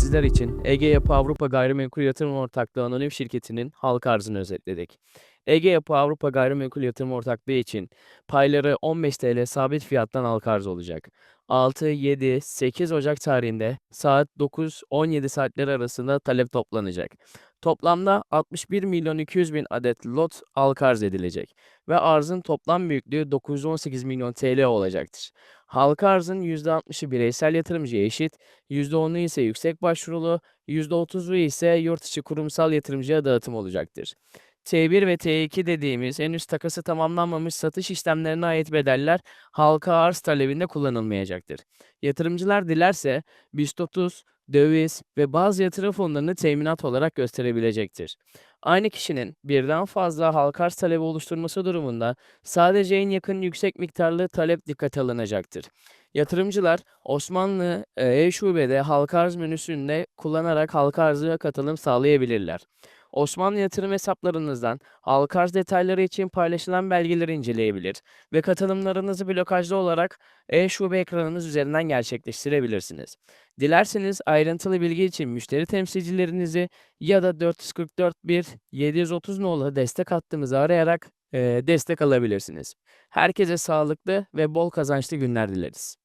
sizler için Ege Yapı Avrupa Gayrimenkul Yatırım Ortaklığı Anonim Şirketi'nin halka arzını özetledik. Ege Yapı Avrupa Gayrimenkul Yatırım Ortaklığı için payları 15 TL sabit fiyattan halka arz olacak. 6, 7, 8 Ocak tarihinde saat 9-17 saatleri arasında talep toplanacak. Toplamda 61 milyon 200 bin adet lot halka arz edilecek ve arzın toplam büyüklüğü 918 milyon TL olacaktır. Halka arzın %60'ı bireysel yatırımcıya eşit, %10'u ise yüksek başvurulu, %30'u ise yurt içi kurumsal yatırımcıya dağıtım olacaktır. T1 ve T2 dediğimiz henüz takası tamamlanmamış satış işlemlerine ait bedeller halka arz talebinde kullanılmayacaktır. Yatırımcılar dilerse BIST 30, döviz ve bazı yatırım fonlarını teminat olarak gösterebilecektir. Aynı kişinin birden fazla halka arz talebi oluşturması durumunda sadece en yakın yüksek miktarlı talep dikkate alınacaktır. Yatırımcılar Osmanlı e-Şube'de halka arz menüsünde kullanarak halka arzına katılım sağlayabilirler. Osmanlı yatırım hesaplarınızdan halka arz detayları için paylaşılan belgeleri inceleyebilir ve katılımlarınızı blokajlı olarak e-şube ekranınız üzerinden gerçekleştirebilirsiniz. Dilerseniz ayrıntılı bilgi için müşteri temsilcilerinizi ya da 444 1 730 nolu destek hattımızı arayarak e, destek alabilirsiniz. Herkese sağlıklı ve bol kazançlı günler dileriz.